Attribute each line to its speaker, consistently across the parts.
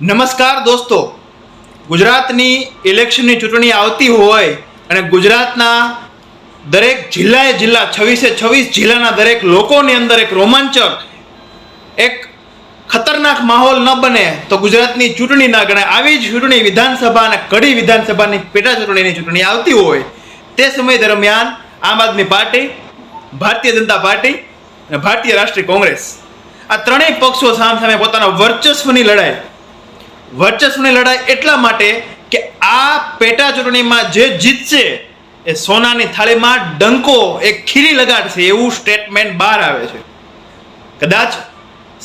Speaker 1: નમસ્કાર દોસ્તો. ગુજરાતની ઇલેક્શનની ચૂંટણી આવતી હોય અને ગુજરાતના દરેક જિલ્લાએ જિલ્લા, છવ્વીસે છવ્વીસ જિલ્લાના દરેક લોકોની અંદર એક રોમાંચક, એક ખતરનાક માહોલ ન બને તો ગુજરાતની ચૂંટણી ના ગણાય આવી જ ચૂંટણી વિધાનસભા અને કડી વિધાનસભાની પેટા ચૂંટણીની ચૂંટણી આવતી હોય તે સમય દરમિયાન આમ આદમી પાર્ટી, ભારતીય જનતા પાર્ટી અને ભારતીય રાષ્ટ્રીય કોંગ્રેસ આ ત્રણેય પક્ષો સામ સામે પોતાના વર્ચસ્વની લડાઈ વર્ચસ્વની લડાઈ એટલા માટે કે આ પેટા ચૂંટણીમાં જે જીતશે એ સોનાની થાળીમાં ડંકો એ ખીલી લગાડશે એવું સ્ટેટમેન્ટ બહાર આવે છે. કદાચ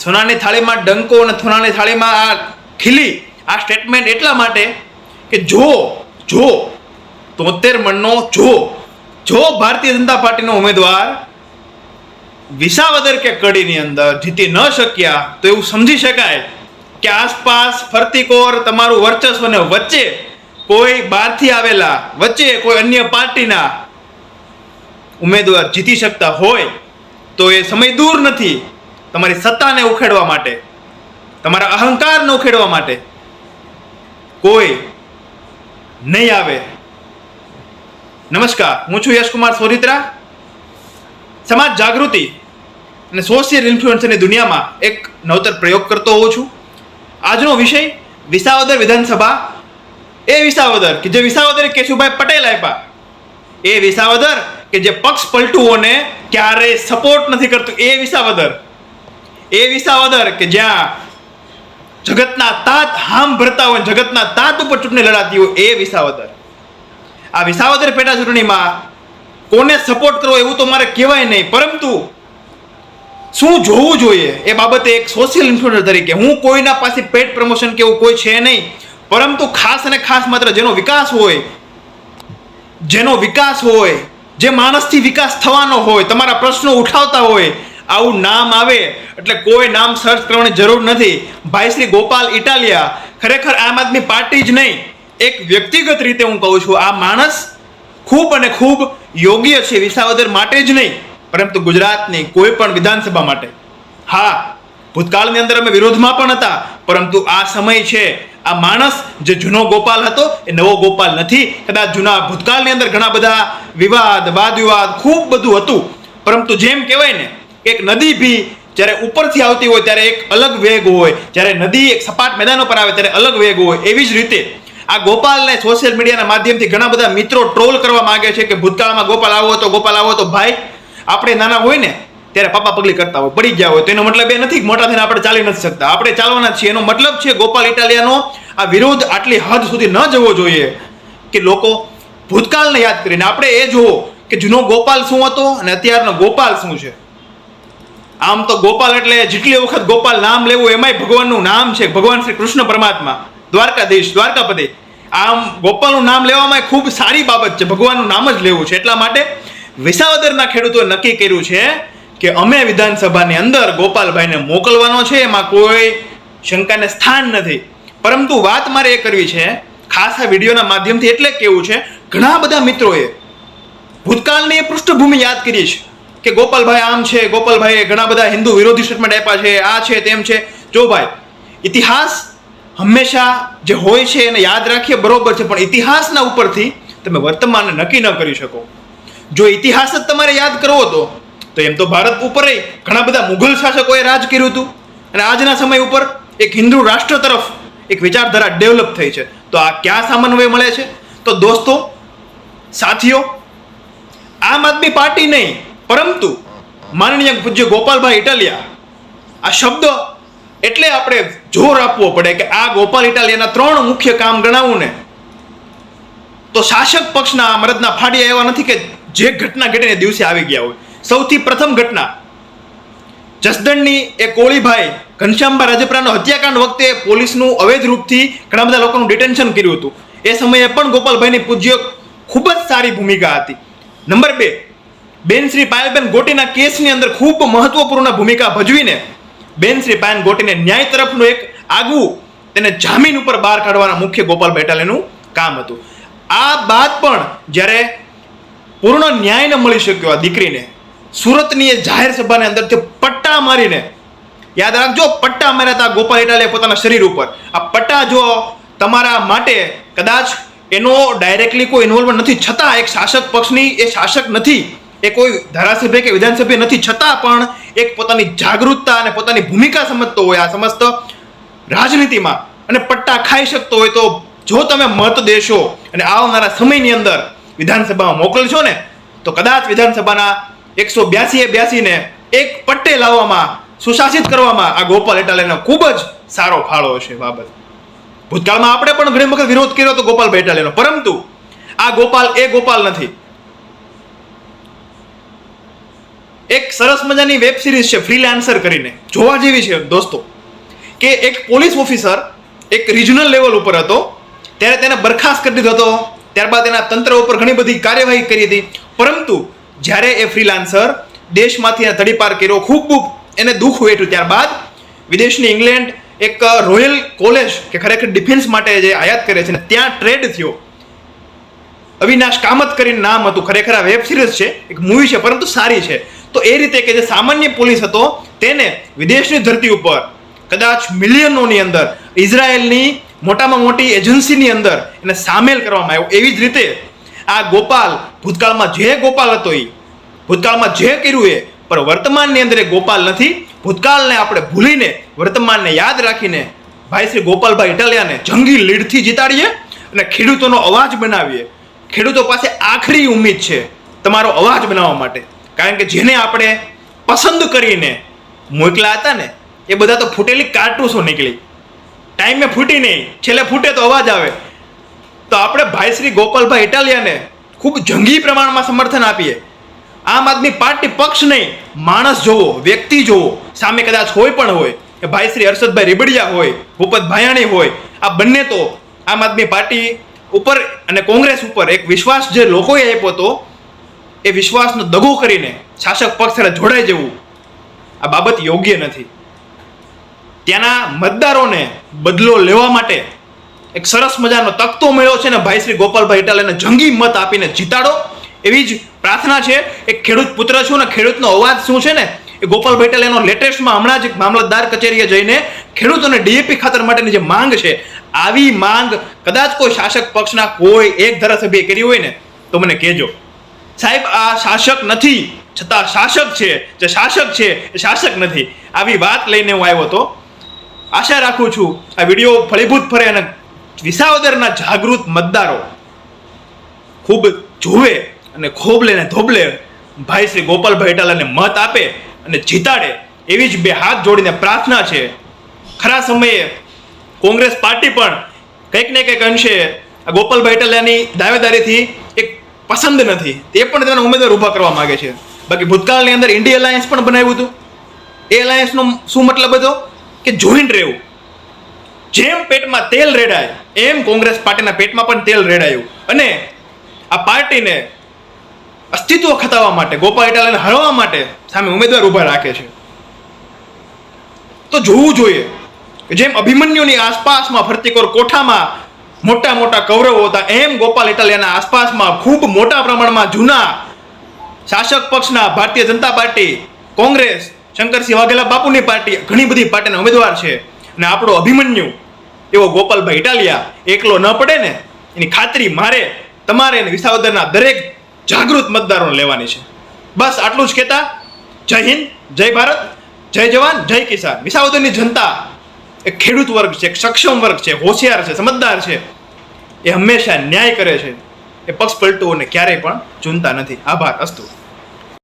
Speaker 1: સોનાની થાળીમાં ડંકો અને સોનાની થાળીમાં આ ખીલી, આ સ્ટેટમેન્ટ એટલા માટે કે જો જો, તોતેર મણનો જો જો ભારતીય જનતા પાર્ટીનો ઉમેદવાર વિસાવદર કે કડીની અંદર જીતી ન શક્યા તો એવું સમજી શકાય કે આસપાસ ફરતી કોર તમારું વર્ચસ્વ ને વચ્ચે કોઈ બહારથી આવેલા, વચ્ચે કોઈ અન્ય પાર્ટીના ઉમેદવાર જીતી શકતા હોય, તો એ સમય દૂર નથી તમારી સત્તાને ઉખેડવા માટે, તમારા અહંકારને ઉખેડવા માટે કોઈ નહીં આવે. નમસ્કાર, હું છું યશકુમાર સોરિત્રા સમાજ જાગૃતિ અને સોશિયલ ઇન્ફ્લુઅન્સરની દુનિયામાં એક નવતર પ્રયોગ કરતો હોઉં છું. આજનો વિષય વિસાવદર વિધાનસભા. એ વિસાવદર કે જે વિસાવદર કેશુભાઈ પટેલ આપ્યા એ વિસાવદર કે જે પક્ષ પલટુઓને ક્યારેય સપોર્ટ નથી કરતું, એ વિસાવદર. એ વિસાવદર કે જ્યાં જગતના તાત હામ ભરતા હોય, જગતના તાત ઉપર ચૂંટણી લડાતી હોય, એ વિસાવદર. આ વિસાવદર પેટા ચૂંટણીમાં કોને સપોર્ટ કરવો એવું તો મારે કહેવાય નહીં, પરંતુ શું જોવું જોઈએ? એ બાબતે એક સોશિયલ ઇન્ફ્લુએન્સર તરીકે. હું કોઈના પાસે પેટ પ્રમોશન કે એવું કોઈ છે નહીં, પરંતુ ખાસ અને ખાસ માત્ર જેનો વિકાસ હોય, જેનો વિકાસ હોય, જે માણસથી વિકાસ થવાનો હોય, તમારા પ્રશ્નો ઉઠાવતા હોય, આવું નામ આવે, એટલે કોઈ નામ સર્ચ કરવાની જરૂર નથી. ભાઈ શ્રી ગોપાલ ઇટાલિયા, ખરેખર આમ આદમી પાર્ટી જ નહીં. એક વ્યક્તિગત રીતે હું કહું છું, આ માણસ ખૂબ અને ખૂબ યોગ્ય છે, વિસાવદર માટે જ નહીં. પરંતુ ગુજરાતની કોઈ પણ વિધાનસભા માટે, હા, ભૂતકાળની અંદર અમે વિરોધમાં પણ હતા, પરંતુ આ સમય છે, આ માણસ જે જૂનો ગોપાલ હતો, એ નવો ગોપાલ નથી. કદાચ જૂના ભૂતકાળની અંદર ઘણા બધા વિવાદ વાદ વિવાદ ખૂબ બધું હતું. પરંતુ જેમ કહેવાય ને, એક નદી ભી જ્યારે ઉપરથી આવતી હોય ત્યારે એક અલગ વેગ હોય, જ્યારે નદી એક સપાટ મેદાનો પર આવે ત્યારે અલગ વેગ હોય, એવી જ રીતે આ ગોપાલને સોશિયલ મીડિયાના માધ્યમથી ઘણા બધા મિત્રો ટ્રોલ કરવા માંગે છે કે ભૂતકાળમાં ગોપાલ આવો હતો ગોપાલ આવો હતો ભાઈ આપણે નાના હોય ને, ત્યારે પાપા પગલી કરતા હોય, પડી ગયા હોય, તો એનો મતલબ એ નથી મોટા થઈને આપણે ચાલી નથી શકતા. આપણે ચાલવાના છીએ, એનો મતલબ છે ગોપાલ ઇટાલિયાનો આ વિરોધ આટલી હદ સુધી ન જવો જોઈએ કે લોકો ભૂતકાળને યાદ કરીને, આપણે એ જુઓ કે જૂનો ગોપાલ શું હતો અને અત્યારનો ગોપાલ શું છે. આમ તો ગોપાલ એટલે જેટલી વખત ગોપાલ નામ લેવું એમાંય ભગવાનનું નામ છે. ભગવાન શ્રી કૃષ્ણ પરમાત્મા, દ્વારકાધીશ, દ્વારકાપતિ. આમ ગોપાલનું નામ લેવામાં ખૂબ સારી બાબત છે. ભગવાનનું નામ જ લેવું છે. એટલા માટે વિસાવદરના ખેડૂતોએ નક્કી કર્યું છે કે અમે વિધાનસભાની અંદર ગોપાલભાઈને મોકલવાનો છે, એમાં કોઈ શંકાને સ્થાન નથી. પરંતુ વાત મારે એ કરવી છે, ખાસ આ વિડીયોના માધ્યમથી એટલે કેવું છે, ઘણા બધા મિત્રોએ ભૂતકાળની પૃષ્ઠભૂમિ યાદ કરી છે કે ગોપાલભાઈ આમ છે, ગોપાલભાઈએ ઘણા બધા હિન્દુ વિરોધી સ્ટેટમેન્ટ આપ્યા છે, આ છે, તેમ છે. જો ભાઈ, ઇતિહાસ હંમેશા જે હોય છે એને યાદ રાખીએ બરોબર છે, પણ ઇતિહાસના ઉપરથી તમે વર્તમાનને નક્કી ન કરી શકો. જો ઇતિહાસ જ તમારે યાદ કરવો હતો, તો એમ તો ભારત ઉપર ઘણા બધા મુઘલ શાસકોએ રાજ કર્યું હતું. અને આજના સમય ઉપર એક હિન્દુ રાષ્ટ્ર તરફ એક વિચારધારા ડેવલપ થઈ છે. તો આ ક્યાં સમન્વય મળે છે? તો દોસ્તો, સાથીઓ, આમ આદમી પાર્ટી નહીં, પરંતુ માનનીય પૂજ્ય ગોપાલભાઈ ઇટાલિયા, આ શબ્દ એટલે આપણે જોર આપવો પડે કે આ ગોપાલ ઇટાલિયાના ત્રણ મુખ્ય કામ ગણાવું ને તો શાસક પક્ષના મરદના ફાડિયા એવા નથી કે જે ઘટના ઘટીને દિવસે આવી ગયા હોય. સૌથી પ્રથમ ઘટના, જસદણની એ કોળીભાઈ ઘનશ્યામભાઈ રાજપરાનો હત્યાકાંડ વખતે પોલીસનું અવૈધ રૂપથી ઘણા બધા લોકોનું ડિટેન્શન કર્યું હતું. એ સમયે પણ ગોપાલભાઈની પૂજ્ય ખૂબ જ સારી ભૂમિકા હતી. નંબર બે, બેન શ્રી પાયલબેન ગોટીના કેસની અંદર ખૂબ મહત્વપૂર્ણ ભૂમિકા ભજવીને બેન શ્રી પાયન ગોટીને ન્યાય તરફનું એક આગવું તેને જામીન ઉપર બહાર કાઢવાના મુખ્ય ગોપાલ બેટાલેનું કામ હતું. આ બાદ પણ જ્યારે પૂર્ણ ન્યાય ન મળી શક્યો આ દીકરીને. સુરતની એ જાહેર સભાની અંદરથી પટ્ટા મારીને, યાદ રાખજો, પટ્ટા માર્યા હતા ગોપાલ ઇટાલિયા પોતાના શરીર ઉપર. આ પટ્ટા જો તમારા માટે કદાચ એનો ડાયરેક્ટલી કોઈ ઇન્વોલ્વમેન્ટ નથી, છતાં એક શાસક પક્ષની એ શાસક નથી, એ કોઈ ધારાસભ્ય કે વિધાનસભ્ય નથી, છતાં પણ એક પોતાની જાગૃતતા અને પોતાની ભૂમિકા સમજતો હોય, આ સમસ્ત રાજનીતિમાં અને પટ્ટા ખાઈ શકતો હોય તો જો તમે મત દેશો અને આવનારા સમયની અંદર વિધાનસભામાં મોકલશો ને, તો કદાચ વિધાનસભાના એકસો બ્યાસી એ બ્યાસીને એક પટ્ટે લાવવામાં, સુશાસિત કરવામાં આ ગોપાલ ઇટાલિયાનો ખૂબ જ સારો ફાળો છે બાબત. ભૂતકાળમાં આપણે પણ ઘણી વખત વિરોધ કર્યો હતો ગોપાલભાઈ ઇટાલિયાનો, પરંતુ આ ગોપાલ એ ગોપાલ નથી. એક સરસ મજાની વેબ સિરીઝ છે ફ્રીલાન્સર કરીને, જોવા જેવી છે દોસ્તો, કે એક પોલીસ ઓફિસર એક રિજનલ લેવલ ઉપર હતો, ત્યારે તેને બરખાસ્ત કરી દીધો હતો. ત્યારબાદ એના તંત્ર ઉપર ઘણી બધી કાર્યવાહી કરી હતી. પરંતુ જ્યારે એ ફ્રીલાન્સર દેશમાંથી એને તડીપાર કર્યો ખૂબ ખૂબ એને દુઃખ વેઠ્યું ત્યારબાદ વિદેશની ઇંગ્લેન્ડ એક રોયલ કોલેજ કે ખરેખર ડિફેન્સ માટે જે આયાત કરે છે ને, ત્યાં ટ્રેડ થયો. અવિનાશ કામત કરીને નામ હતું. ખરેખર આ વેબ સિરીઝ છે, એક મૂવી છે, પરંતુ સારી છે. તો એ રીતે કે જે સામાન્ય પોલીસ હતો, તેને વિદેશની ધરતી ઉપર કદાચ મિલિયનોની અંદર ઇઝરાયેલની મોટામાં મોટી એજન્સીની અંદર એને સામેલ કરવામાં આવ્યો. એવી જ રીતે આ ગોપાલ ભૂતકાળમાં જે ગોપાલ હતો એ ભૂતકાળમાં જે કર્યું એ, પણ વર્તમાનની અંદર એ ગોપાલ નથી. ભૂતકાળને આપણે ભૂલીને વર્તમાનને યાદ રાખીને ભાઈ શ્રી ગોપાલભાઈ ઇટાલિયાને જંગી લીડથી જીતાડીએ અને ખેડૂતોનો અવાજ બનાવીએ. ખેડૂતો પાસે આખરી ઉમ્મીદ છે તમારો અવાજ બનાવવા માટે. કારણ કે જેને આપણે પસંદ કરીને મોકલા હતા ને, એ બધા તો ફૂટેલી કાર્ટૂસો નીકળી. ટાઈમે ફૂટી નહીં. છેલ્લે ફૂટે તો અવાજ આવે. તો આપણે ભાઈ શ્રી ગોપાલભાઈ ઇટાલિયાને ખૂબ જંગી પ્રમાણમાં સમર્થન આપીએ. આમ આદમી પાર્ટી પક્ષ નહીં, માણસ જોવો, વ્યક્તિ જોવો. સામે કદાચ હોય પણ હોય. કે ભાઈ શ્રી હર્ષદભાઈ રીબડિયા હોય, ભૂપત ભાયાણી હોય. આ બંને તો આમ આદમી પાર્ટી ઉપર અને કોંગ્રેસ ઉપર એક વિશ્વાસ જે લોકોએ આપ્યો હતો, એ વિશ્વાસનો દગો કરીને શાસક પક્ષ જોડાઈ જવું આ બાબત યોગ્ય નથી. ત્યાંના મતદારોને બદલો લેવા માટે એક સરસ મજાનો તકતો મળ્યો છે ને ભાઈ શ્રી ગોપાલભાઈ ઇટાલિયાને જંગી મત આપીને જીતાડો. એવી જ પ્રાર્થના છે, એક ખેડૂત પુત્ર છું ને ખેડૂતનો અવાજ શું છે ને? એ ગોપાલભાઈ એનો લેટેસ્ટમાં હમણાં જ મામલતદાર કચેરીએ જઈને ખેડૂતોને ડીએપી ખાતર માટેની જે માંગ છે, આવી માંગ કદાચ કોઈ શાસક પક્ષના કોઈ એક ધારાસભ્યએ કરી હોય ને, તો મને કહેજો. સાહેબ, આ શાસક નથી, છતાં શાસક છે, જે શાસક છે, એ શાસક નથી. આવી વાત લઈને હું આવ્યો હતો. આશા રાખું છું આ વીડિયો ફળીભૂત ફરે અને વિસાવદરના જાગૃત મતદારો ખૂબ જોવે અને ખોબલે ને ધોબલે ભાઈ શ્રી ગોપાલભાઈ ઇટાલાને મત આપે અને જીતાડે એવી જ બે હાથ જોડીને પ્રાર્થના છે. ખરા સમયે કોંગ્રેસ પાર્ટી પણ કંઈક ને કંઈક અંશે આ ગોપાલભાઈ ઇટાલિયાની દાવેદારીથી એક પસંદ નથી. તે પણ તેના ઉમેદવાર ઊભા કરવા માગે છે. બાકી ભૂતકાળની અંદર ઇન્ડિયા અલાયન્સ પણ બનાવ્યું હતું. એ અલાયન્સનો શું મતલબ હતો? કે જોઈન્ટ રહેવું. જેમ પેટમાં તેલ રેડાય, એમ કોંગ્રેસ પાર્ટીના પેટમાં પણ તેલ રેડાયું. અને આ પાર્ટીને અસ્તિત્વ ખતાવવા માટે, ગોપાલ ઇટાલાને હરવા માટે સામે ઉમેદવાર ઊભા રાખે છે. તો જોવું જોઈએ કે જેમ અભિમન્યુની આસપાસમાં ફરતીકોર કોઠામાં મોટા મોટા કૌરવો હતા, એમ ગોપાલ ઇટાલિયાના આસપાસમાં ખૂબ મોટા પ્રમાણમાં જૂના શાસક પક્ષના ભારતીય જનતા પાર્ટી, કોંગ્રેસ શંકરસિંહ વાઘેલા બાપુની પાર્ટી ઘણી બધી પાર્ટીના ઉમેદવાર છે. અને આપણો અભિમન્યુ, એવો ગોપાલભાઈ ઇટાલિયા, એકલો ન પડે ને, એની ખાતરી મારે, તમારે અને વિસાવદરના દરેક જાગૃત મતદારોને લેવાની છે. બસ આટલું જ કહેતા, જય હિન્દ, જય ભારત, જય જવાન, જય કિસાન. વિસાવદરની જનતા એક ખેડૂત વર્ગ છે, એક સક્ષમ વર્ગ છે, હોશિયાર છે, સમજદાર છે. એ હંમેશા ન્યાય કરે છે. એ પક્ષ પલટુઓને ક્યારેય પણ ચૂનતા નથી. આભાર, અસ્તુ.